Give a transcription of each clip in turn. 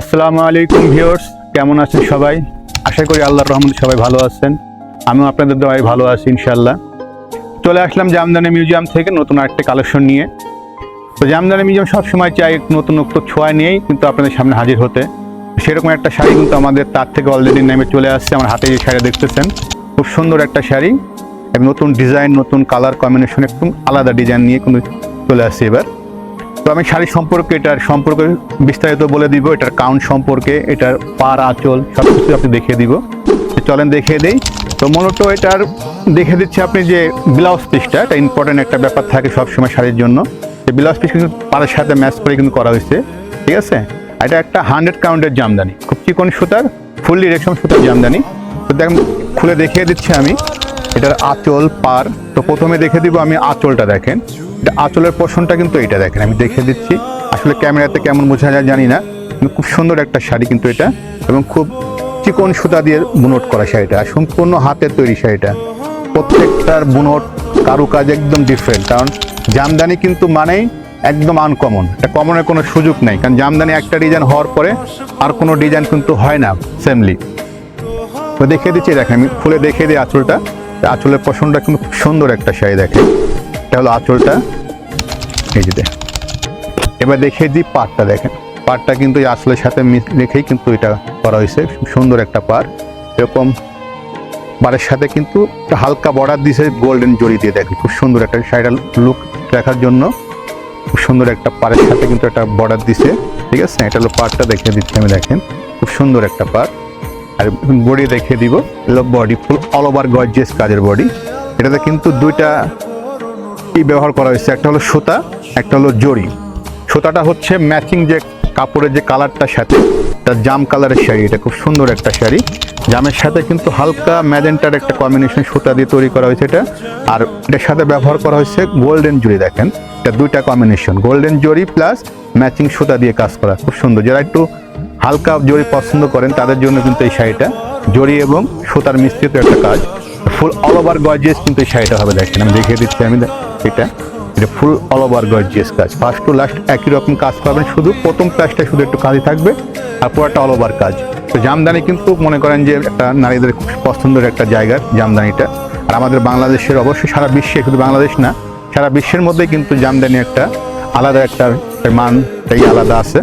আসসালামু আলাইকুম ভিউয়ার্স, কেমন আছেন সবাই? আশা করি আল্লাহর রহমতে সবাই ভালো আছেন। আমিও আপনাদের দোয়ায় ভালো আছি ইনশাল্লাহ চলে আসলাম জামদানি মিউজিয়াম থেকে নতুন আরেকটা কালেকশন নিয়ে। তো জামদানি মিউজিয়াম সবসময় চাই নতুন নতুনত্ব ছোঁয়া নিয়েই, কিন্তু আপনাদের সামনে হাজির হতে। সেরকম একটা শাড়ি কিন্তু আমাদের তার থেকে অলরেডি নেমে চলে আসছে, আমার হাতে যে শাড়ি দেখতেছেন, খুব সুন্দর একটা শাড়ি। নতুন ডিজাইন নতুন কালার কম্বিনেশন একটু আলাদা ডিজাইন নিয়ে কিন্তু চলে আসছে এবার। আমি শাড়ি সম্পর্কে এটার সম্পর্কে বিস্তারিত বলে দিব, এটার কাউন্ট সম্পর্কে, এটার পার আঁচল সব কিছু আপনি দেখিয়ে দিব। চলেন দেখিয়ে দেই। তো মূলত এটার দেখে দিচ্ছি আপনি যে ব্লাউজ পিসটা এটা ইম্পর্টেন্ট একটা ব্যাপার থাকে সবসময় শাড়ির জন্য। যে ব্লাউজ পিস কিন্তু পাড়ের সাথে ম্যাচ করে কিন্তু করা হয়েছে, ঠিক আছে? এটা একটা হান্ড্রেড কাউন্টের জামদানি, খুব চিকন সুতার ফুললি রেশম সুতার জামদানি। তো দেখেন, খুলে দেখিয়ে দিচ্ছি আমি, এটার আঁচল, পার। তো প্রথমে দেখে দিব আমি আঁচলটা দেখেন। আঁচলের পোষণটা কিন্তু এটা দেখেন, আমি দেখে দিচ্ছি। আসলে ক্যামেরাতে কেমন বোঝা যায় জানি না, কিন্তু খুব সুন্দর একটা শাড়ি কিন্তু এটা, এবং খুব চিকন সুতা দিয়ে বুনট করা শাড়িটা সম্পূর্ণ হাতের তৈরি শাড়িটা। প্রত্যেকটার বুনট কারুকাজ একদম ডিফারেন্ট কারণ জামদানি কিন্তু মানেই একদম আনকমন এটা কমনের কোনো সুযোগ নেই, কারণ জামদানি একটা ডিজাইন হওয়ার পরে আর কোনো ডিজাইন কিন্তু হয় না সেমলি তো দেখিয়ে দিচ্ছি, দেখেন, আমি খুলে দেখিয়ে দিই আঁচলটা। আঁচলের পশনটা কিন্তু খুব সুন্দর একটা শাড়ি দেখেন। এটা হলো আঁচলটা। এই যে এবার দেখিয়ে দিই পাটটা দেখেন। পাটটা কিন্তু এই আঁচলের সাথে রেখেই কিন্তু এটা করা হয়েছে। সুন্দর একটা পার এরকম পাড়ের সাথে কিন্তু একটা হালকা বর্ডার দিয়েছে গোল্ডেন জড়ি দিয়ে দেখেন। খুব সুন্দর একটা সাইডাল লুক রাখার জন্য। খুব সুন্দর একটা পাড়ের সাথে কিন্তু একটা বর্ডার দিছে ঠিক আছে? এটা হলো পাড়টা দেখিয়ে দিচ্ছি আমি, দেখেন। খুব সুন্দর একটা পাড়। আর বডি দেখিয়ে দিব। Body full all over gorgeous কাজের বডি। এটাতে কিন্তু দুইটা ব্যবহার করা হয়েছে? একটা হলো সুতা, একটা হলো জড়ি। সুতাটা হচ্ছে ম্যাচিং যে কাপড়ের যে কালারটা সাথে তার জাম কালারের শাড়ি, এটা খুব সুন্দর একটা শাড়ি। জামের সাথে কিন্তু হালকা ম্যাজেন্টার একটা কম্বিনেশন সুতা দিয়ে তৈরি করা হয়েছে এটা। আর এটার সাথে ব্যবহার করা হয়েছে গোল্ডেন জড়ি, দেখেন। এটা দুইটা কম্বিনেশন গোল্ডেন জড়ি প্লাস ম্যাচিং সুতা দিয়ে কাজ করা। খুব সুন্দর। যারা একটু হালকা জড়ি পছন্দ করেন, তাদের জন্য কিন্তু এই শাড়িটা জড়ি এবং সুতার মিশ্রিত একটা কাজ। ফুল অল ওভার গর্জিয়াস কিন্তু এই শাড়িটা হবে, দেখেন। আমি দেখিয়ে দিচ্ছি, আমি এটা। এটা ফুল অল ওভার গর্জিয়াস কাজ। ফার্স্ট টু লাস্ট একই রকম কাজ পাবেন। শুধু প্রথম কাজটা শুধু একটু কাজই থাকবে আর পুরোটা অল ওভার কাজ। তো জামদানি কিন্তু মনে করেন যে একটা নারীদের খুব পছন্দের একটা জায়গা জামদানিটা। আর আমাদের বাংলাদেশের অবশ্যই সারা বিশ্বে শুধু বাংলাদেশ না, সারা বিশ্বের মধ্যে কিন্তু জামদানি একটা আলাদা একটা মান মানটাই আলাদা আছে।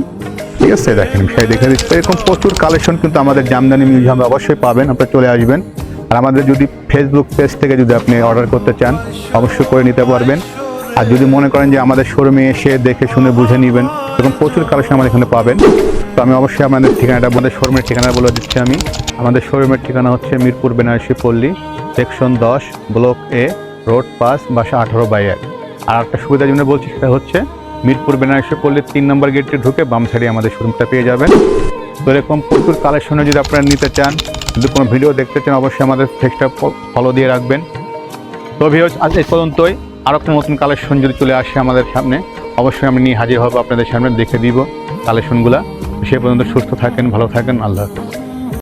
ঠিক আছে, দেখেন শাড়ি দেখে দিচ্ছি। এরকম প্রচুর কালেকশন কিন্তু আমাদের জামদানি মিউজিয়ামে অবশ্যই পাবেন। আপনারা চলে আসবেন। আর আমাদের যদি ফেসবুক পেজ থেকে যদি আপনি অর্ডার করতে চান, অবশ্যই করে নিতে পারবেন। আর যদি মনে করেন যে আমাদের শোরুমে এসে দেখে শুনে বুঝে নেবেন, এরকম প্রচুর কালেকশন আমাদের এখানে পাবেন। তো আমি অবশ্যই আমাদের ঠিকানাটা, আমাদের শোরুমের ঠিকানা বলে দিচ্ছি আমি। আমাদের শোরুমের ঠিকানা হচ্ছে মিরপুর, বেনারসি, পল্লী সেকশন দশ ব্লক এ রোড পাস বাসা আঠারো বাই এক। আর একটা সুবিধার জন্য বলছি সেটা হচ্ছে, মিরপুর, বেনারসি, পল্লীর তিন নম্বর গেটটি ঢুকে বাম সাইডে আমাদের শোরুমটা পেয়ে যাবেন। তো এরকম প্রচুর কালেকশনে যদি আপনারা নিতে চান যদি কোনো ভিডিও দেখতে চান, অবশ্যই আমাদের ফেসটা ফলো দিয়ে রাখবেন। তো আজ এই পর্যন্তই। আরও একটা নতুন কালেকশন যদি চলে আসে আমাদের সামনে, অবশ্যই আমি নিয়ে হাজির হব আপনাদের সামনে, দেখে দিব কালেকশনগুলো সে পর্যন্ত সুস্থ থাকেন, ভালো থাকেন, আল্লাহ হাফেজ।